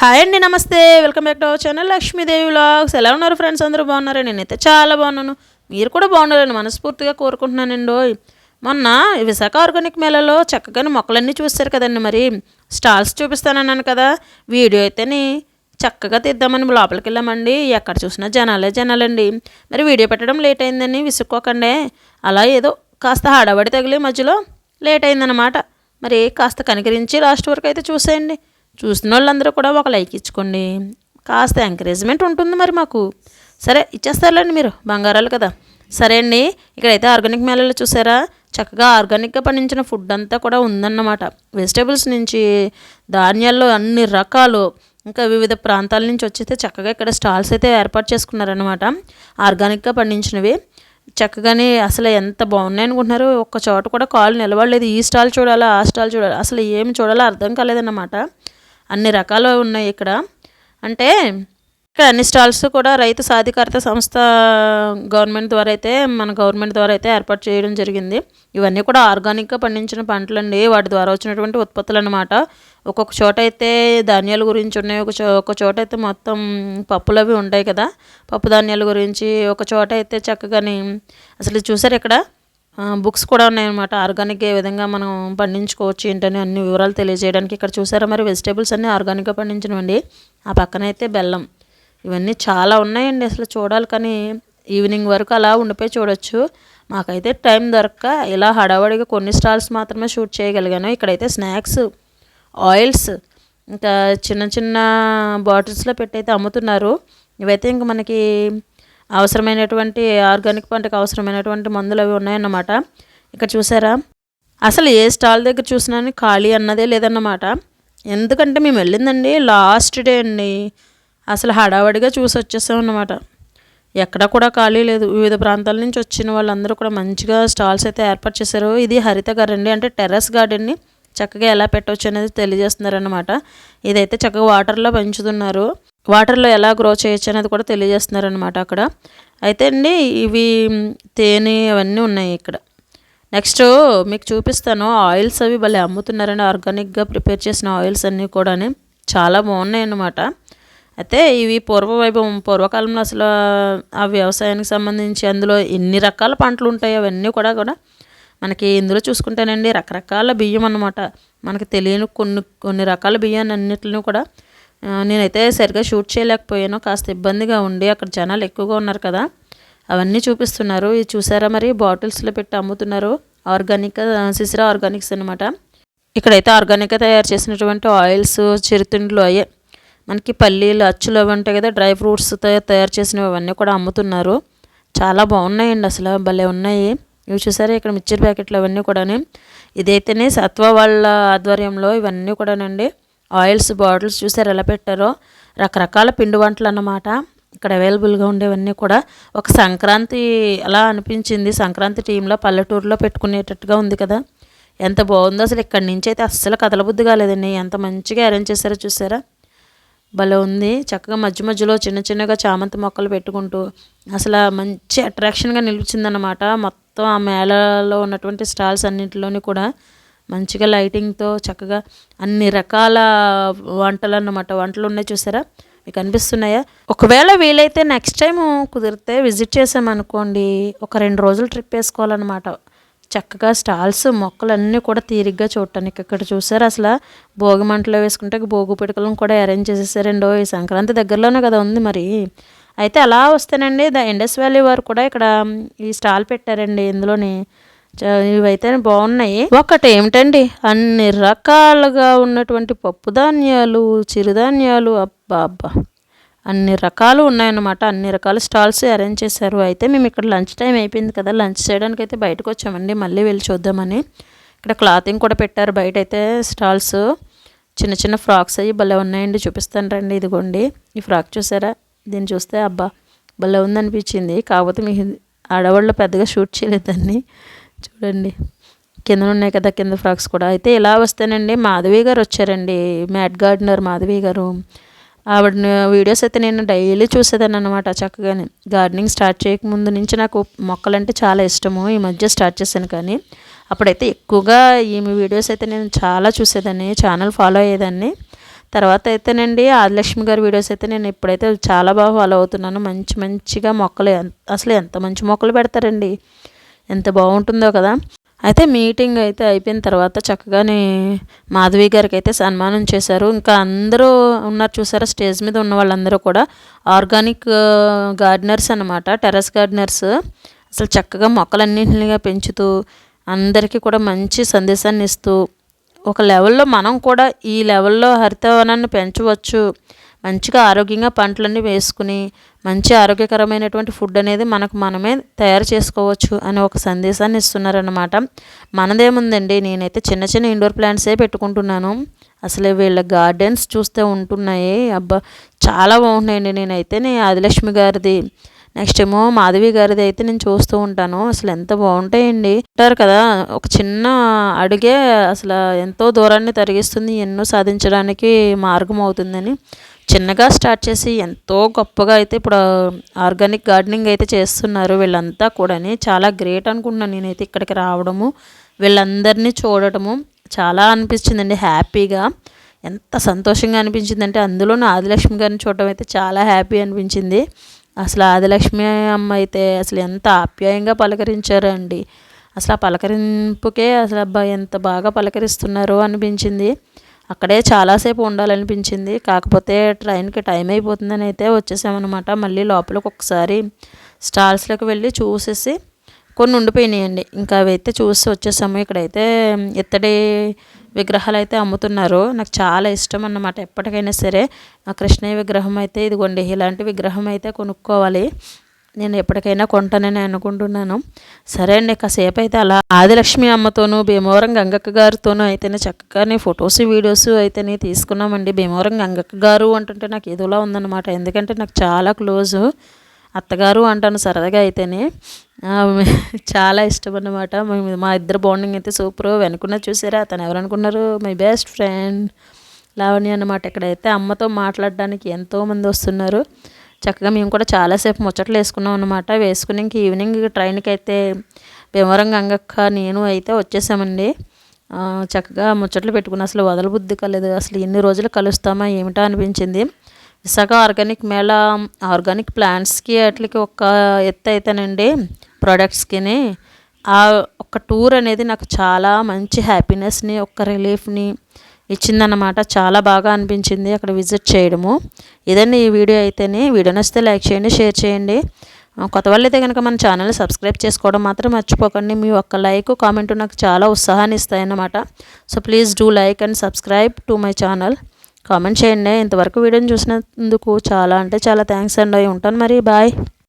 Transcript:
Hi అండి నమస్తే. Welcome back to our channel Lakshmidevi vlogs. ఎలా ఉన్నారు ఫ్రెండ్స్? అందరూ బాగున్నారు? నేనైతే చాలా బాగున్నాను. మీరు కూడా బాగుండాలని మనస్ఫూర్తిగా కోరుకుంటున్నానండి. మొన్న విశాఖ ఆర్గానిక్ మేళలో చక్కగానే మొక్కలన్నీ చూస్తారు కదండి మరి. స్టాల్స్ చూపిస్తానన్నాను కదా. వీడియో అయితేని చక్కగా తీద్దామని లోపలికి వెళ్ళామండి. ఎక్కడ చూసినా జనాలే జనాలండి. మరి వీడియో పెట్టడం లేట్ అయిందని విసుక్కోకండి. అలా ఏదో కాస్త హడాబడి తగిలి మధ్యలో లేట్ అయిందనమాట మరి కాస్త కనికరించి లాస్ట్ వరకు అయితే చూసేయండి. చూసిన వాళ్ళందరూ కూడా ఒక లైక్ ఇచ్చుకోండి. కాస్త ఎంకరేజ్మెంట్ ఉంటుంది మరి మాకు. సరే ఇచ్చేస్తారులేండి మీరు. బంగారాలు కదా. సరే అండి ఇక్కడైతే ఆర్గానిక్ మేళలో చూసారా? చక్కగా ఆర్గానిక్గా పండించిన ఫుడ్ అంతా కూడా ఉందన్నమాట. వెజిటేబుల్స్ నుంచి ధాన్యాల్లో అన్ని రకాలు ఇంకా వివిధ ప్రాంతాల నుంచి వచ్చేస్తే చక్కగా ఇక్కడ స్టాల్స్ అయితే ఏర్పాటు చేసుకున్నారనమాట ఆర్గానిక్గా పండించినవి. చక్కగానే అసలు ఎంత బాగున్నాయి అనుకుంటున్నారు? ఒక్క చోట కూడా కాలు నిలబడలేదు. ఈ స్టాల్ చూడాలా ఆ స్టాల్ చూడాలి? అసలు ఏమి చూడాలో అర్థం కాలేదన్నమాట. అన్ని రకాలు ఉన్నాయి ఇక్కడ. అంటే ఇక్కడ అన్ని స్టాల్స్ కూడా రైతు సాధికారత సంస్థ గవర్నమెంట్ ద్వారా అయితే మన గవర్నమెంట్ ద్వారా అయితే ఏర్పాటు చేయడం జరిగింది. ఇవన్నీ కూడా ఆర్గానిక్గా పండించిన పంటలండి. వాటి ద్వారా వచ్చినటువంటి ఉత్పత్తులు అనమాట ఒక్కొక్క చోట అయితే ధాన్యాల గురించి ఉన్నాయి. ఒక చో ఒక చోట అయితే మొత్తం పప్పులు అవి ఉంటాయి కదా. పప్పు ధాన్యాల గురించి ఒక చోట అయితే చక్కగాని అసలు చూసారు ఇక్కడ? బుక్స్ కూడా ఉన్నాయన్నమాట. ఆర్గానిక్ ఏ విధంగా మనం పండించుకోవచ్చు ఏంటని అన్ని వివరాలు తెలియజేయడానికి ఇక్కడ చూసారా మరి వెజిటేబుల్స్ అన్నీ ఆర్గానిక్గా పండించినవండి. ఆ పక్కన అయితే బెల్లం. ఇవన్నీ చాలా ఉన్నాయండి అసలు చూడాలి కానీ ఈవినింగ్ వరకు అలా ఉండిపోయి చూడొచ్చు. మాకైతే టైం దొరక్క ఇలా హడావడిగా కొన్ని స్టాల్స్ మాత్రమే షూట్ చేయగలిగాను. ఇక్కడైతే స్నాక్స్ ఆయిల్స్ ఇంకా చిన్న చిన్న బాటిల్స్లో పెట్టి అయితే అమ్ముతున్నారు. ఇవైతే ఇంక మనకి అవసరమైనటువంటి ఆర్గానిక్ పంటకు అవసరమైనటువంటి మందులు అవి ఉన్నాయన్నమాట. ఇక్కడ చూసారా? అసలు ఏ స్టాల్ దగ్గర చూసినా ఖాళీ అన్నదే లేదన్నమాట. ఎందుకంటే మేము వెళ్ళిందండి లాస్ట్ డే అండి. అసలు హడావడిగా చూసి వచ్చేసాం అన్నమాట. ఎక్కడ కూడా ఖాళీ లేదు. వివిధ ప్రాంతాల నుంచి వచ్చిన వాళ్ళందరూ కూడా మంచిగా స్టాల్స్ అయితే ఏర్పాటు చేశారు. ఇది హరిత గార్డెన్ అంటే టెర్రస్ గార్డెన్ని చక్కగా ఎలా పెట్టవచ్చు అనేది తెలియజేస్తున్నారనమాట ఇదైతే చక్కగా వాటర్లో పెంచుతున్నారు. వాటర్లో ఎలా గ్రో చేయొచ్చు అనేది కూడా తెలియజేస్తున్నారనమాట అక్కడ. అయితే అండి ఇవి తేనె అవన్నీ ఉన్నాయి ఇక్కడ. నెక్స్ట్ మీకు చూపిస్తాను ఆయిల్స్ అవి భలే అమ్ముతున్నారండి. ఆర్గానిక్గా ప్రిపేర్ చేసిన ఆయిల్స్ అన్నీ కూడా చాలా బాగున్నాయి అన్నమాట అయితే ఇవి పూర్వ వైభవం పూర్వకాలంలో అసలు ఆ వ్యవసాయానికి సంబంధించి అందులో ఎన్ని రకాల పంటలు ఉంటాయి అవన్నీ కూడా కూడా మనకి ఇందులో చూసుకుంటేనండి రకరకాల బియ్యం అన్నమాట. మనకి తెలియని కొన్ని కొన్ని రకాల బియ్యాన్ని అన్నిటిని కూడా నేనైతే సరిగ్గా షూట్ చేయలేకపోయాను కాస్త ఇబ్బందిగా ఉండి అక్కడ జనాలు ఎక్కువగా ఉన్నారు కదా. అవన్నీ చూపిస్తున్నారు. ఇది చూసారా మరి? బాటిల్స్లో పెట్టి అమ్ముతున్నారు. ఆర్గానిక్ సిసిరా ఆర్గానిక్స్ అనమాట ఇక్కడైతే ఆర్గానిక్గా తయారు చేసినటువంటి ఆయిల్స్ చిరుతిండ్లు అయ్యే మనకి పల్లీలు అచ్చులు అవి ఉంటాయి కదా డ్రై ఫ్రూట్స్తో తయారు చేసినవి అవన్నీ కూడా అమ్ముతున్నారు. చాలా బాగున్నాయండి అసలు భలే ఉన్నాయి. ఇవి చూసారా? ఇక్కడ మిక్చర్ ప్యాకెట్లు అవన్నీ కూడా ఇదైతేనే సత్వ వాళ్ళ ఆధ్వర్యంలో ఇవన్నీ కూడానండి. ఆయిల్స్ బాటిల్స్ చూసారు ఎలా పెట్టారో? రకరకాల పిండి వంటలు అన్నమాట. ఇక్కడ అవైలబుల్గా ఉండేవన్నీ కూడా ఒక సంక్రాంతి అలా అనిపించింది. సంక్రాంతి టీంలో పల్లెటూరులో పెట్టుకునేటట్టుగా ఉంది కదా. ఎంత బాగుందో అసలు ఇక్కడి నుంచి అయితే అస్సలు కదలబుద్ధి కాలేదండి. ఎంత మంచిగా అరేంజ్ చేశారో చూసారా? భలే ఉంది. చక్కగా మధ్య మధ్యలో చిన్న చిన్నగా చామంతి మొక్కలు పెట్టుకుంటూ అసలు మంచి అట్రాక్షన్గా నిలిచిందన్నమాట. మొత్తం ఆ మేళలో ఉన్నటువంటి స్టాల్స్ అన్నింటిలోని కూడా మంచిగా లైటింగ్తో చక్కగా అన్ని రకాల వంటలు అన్నమాట వంటలు ఉన్నాయి చూసారా? మీకు అనిపిస్తున్నాయా? ఒకవేళ వీలైతే నెక్స్ట్ టైం కుదిరితే విజిట్ చేసామనుకోండి. ఒక రెండు రోజులు ట్రిప్ వేసుకోవాలన్నమాట. చక్కగా స్టాల్స్ మొక్కలు అన్నీ కూడా తీరిగ్గా చూడటానికి ఇక్కడ చూసారు? అసలు భోగి మంటలో వేసుకుంటే భోగు పిడకలను కూడా అరేంజ్ చేసేసారండో ఈ సంక్రాంతి దగ్గరలోనే కదా ఉంది మరి. అయితే అలా వస్తేనండి ద ఇండస్ వ్యాలీ వారు కూడా ఇక్కడ ఈ స్టాల్ పెట్టారండి ఇందులోని. ఇవైతే బాగున్నాయి. ఒకటి ఏమిటండి? అన్ని రకాలుగా ఉన్నటువంటి పప్పు ధాన్యాలు చిరుధాన్యాలు అబ్బా అబ్బా. అన్ని రకాలు ఉన్నాయన్నమాట. అన్ని రకాల స్టాల్స్ అరేంజ్ చేశారు. అయితే మేము ఇక్కడ లంచ్ టైం అయిపోయింది కదా. లంచ్ చేయడానికి అయితే బయటకు వచ్చామండి. మళ్ళీ వెళ్ళి చూద్దామని. ఇక్కడ క్లాతింగ్ కూడా పెట్టారు బయట అయితే స్టాల్స్. చిన్న చిన్న ఫ్రాక్స్ అవి భలే ఉన్నాయండి. చూపిస్తాను రండి ఇదిగోండి. ఈ ఫ్రాక్ చూసారా? దీన్ని చూస్తే అబ్బా భలే ఉందనిపించింది. కాకపోతే మీ ఆడవాళ్ళు పెద్దగా షూట్ చేయలేదండి. చూడండి. కింద ఉన్నాయి కదా కింద ఫ్రాక్స్ కూడా. అయితే ఇలా వస్తేనండి మాధవి గారు వచ్చారండి మ్యాట్ గార్డెనర్ మాధవి గారు. ఆవిడ వీడియోస్ అయితే నేను డైలీ చూసేదాన్ని అనమాట చక్కగానే. గార్డెనింగ్ స్టార్ట్ చేయకముందు నుంచి నాకు మొక్కలంటే చాలా ఇష్టము ఈ మధ్య స్టార్ట్ చేశాను కానీ. అప్పుడైతే ఎక్కువగా ఈమె వీడియోస్ అయితే నేను చాలా చూసేదాన్ని ఛానల్ ఫాలో అయ్యేదాన్ని. తర్వాత అయితేనండి ఆదిలక్ష్మి గారి వీడియోస్ అయితే నేను ఇప్పుడైతే చాలా బాగా ఫాలో అవుతున్నాను. మంచి మంచిగా మొక్కలు అసలు ఎంత మంచి మొక్కలు పెడతారండి. ఎంత బాగుంటుందో కదా. అయితే మీటింగ్ అయితే అయిపోయిన తర్వాత చక్కగానే మాధవి గారికి అయితే సన్మానం చేశారు. ఇంకా అందరూ ఉన్నారు చూసారా స్టేజ్ మీద ఉన్న వాళ్ళందరూ కూడా. ఆర్గానిక్ గార్డెనర్స్ అనమాట టెర్రస్ గార్డెనర్స్. అసలు చక్కగా మొక్కలన్నింటిగా పెంచుతూ అందరికీ కూడా మంచి సందేశాన్ని ఇస్తూ ఒక లెవెల్లో మనం కూడా ఈ లెవెల్లో హరితవనాన్ని పెంచవచ్చు. మంచిగా ఆరోగ్యంగా పంటలన్నీ వేసుకుని మంచి ఆరోగ్యకరమైనటువంటి ఫుడ్ అనేది మనకు మనమే తయారు చేసుకోవచ్చు అనే ఒక సందేశాన్ని ఇస్తున్నారనమాట మనదేముందండి నేనైతే చిన్న చిన్న ఇండోర్ ప్లాంట్సే పెట్టుకుంటున్నాను. అసలే వీళ్ళ గార్డెన్స్ చూస్తే ఉంటున్నాయి. అబ్బా చాలా బాగున్నాయండి నేనైతే. నీ ఆదిలక్ష్మి గారిది నెక్స్ట్ ఏమో మాధవి గారిది అయితే నేను చూస్తూ ఉంటాను. అసలు ఎంత బాగుంటాయండి. అంటారు కదా ఒక చిన్న అడుగే అసలు ఎంతో దూరాన్ని తరిగిస్తుంది ఎన్నో సాధించడానికి మార్గం అవుతుందని చిన్నగా స్టార్ట్ చేసి ఎంతో గొప్పగా అయితే ఇప్పుడు ఆర్గానిక్ గార్డెనింగ్ అయితే చేస్తున్నారు వీళ్ళంతా కూడాని. చాలా గ్రేట్ అనుకుంటున్నాను నేనైతే ఇక్కడికి రావడము వీళ్ళందరినీ చూడటము. చాలా అనిపించిందండి హ్యాపీగా. ఎంత సంతోషంగా అనిపించిందంటే అందులో ఆదిలక్ష్మి గారిని చూడటం అయితే చాలా హ్యాపీ అనిపించింది. అసలు ఆదిలక్ష్మి అమ్మ అయితే అసలు ఎంత ఆప్యాయంగా పలకరించారండి. అసలు ఆ పలకరింపుకే అసలు అబ్బాయి ఎంత బాగా పలకరిస్తున్నారో అనిపించింది. అక్కడే చాలాసేపు ఉండాలనిపించింది. కాకపోతే ట్రైన్కి టైం అయిపోతుందని అయితే వచ్చేసామన్నమాట. మళ్ళీ లోపలికి ఒకసారి స్టాల్స్లోకి వెళ్ళి చూసేసి కొన్ని ఉండిపోయినాయండి. ఇంకా అవి అయితే చూసి వచ్చేసాము. ఇక్కడైతే ఇత్తడి విగ్రహాలు అయితే అమ్ముతున్నారు. నాకు చాలా ఇష్టం అన్నమాట. ఎప్పటికైనా సరే ఆ కృష్ణయ్య విగ్రహం అయితే ఇదిగోండి. ఇలాంటి విగ్రహం అయితే కొనుక్కోవాలి. నేను ఎప్పటికైనా కొంటానని అనుకుంటున్నాను. సరే అండి కాసేపు అయితే అలా ఆదిలక్ష్మి అమ్మతోనూ భీమవరం గంగక్క గారితోనూ అయితేనే చక్కగానే ఫొటోస్ వీడియోస్ అయితేనే తీసుకున్నామండి. భీమవరం గంగక్క గారు అంటుంటే నాకు ఏదోలా ఉందన్నమాట. ఎందుకంటే నాకు చాలా క్లోజు. అత్తగారు అంటాను సరదాగా అయితేనే. చాలా ఇష్టం అన్నమాట మా ఇద్దరు బాండింగ్ అయితే సూపర్. వెనుకున్న చూసారా? అతను ఎవరనుకున్నారు? మై బెస్ట్ ఫ్రెండ్ లావణ్య అన్నమాట. ఇక్కడైతే అమ్మతో మాట్లాడడానికి ఎంతోమంది వస్తున్నారు. చక్కగా మేము కూడా చాలాసేపు ముచ్చట్లు వేసుకున్నాం అనమాట వేసుకుని ఇంక ఈవినింగ్ ట్రైన్కి అయితే భీమవరం గంగక్క నేను అయితే వచ్చేసామండి. చక్కగా ముచ్చట్లు పెట్టుకుని అసలు వదలబుద్ధి కలేదు. అసలు ఎన్ని రోజులు కలుస్తామా ఏమిటా అనిపించింది. విశాఖ ఆర్గానిక్ మేళ ఆర్గానిక్ ప్లాంట్స్కి వాటికి ఒక ఎత్తు అయితేనండి ప్రొడక్ట్స్కి ఆ ఒక టూర్ అనేది నాకు చాలా మంచి హ్యాపీనెస్ని ఒక రిలీఫ్ని ఇచ్చిందనమాట చాలా బాగా అనిపించింది అక్కడ విజిట్ చేయడము. ఇదండి ఈ వీడియో అయితేనే. వీడియో నచ్చితే లైక్ చేయండి షేర్ చేయండి. కొత్త వాళ్ళు అయితే కనుక మన ఛానల్ సబ్స్క్రైబ్ చేసుకోవడం మాత్రం మర్చిపోకండి. మీ ఒక్క లైక్ కామెంట్ నాకు చాలా ఉత్సాహాన్ని ఇస్తాయన్నమాట. So please do like and subscribe to my channel. Comment చేయండి. ఇంతవరకు వీడియోని చూసినందుకు చాలా అంటే చాలా థ్యాంక్స్ అండి. ఉంటాను మరి. బాయ్.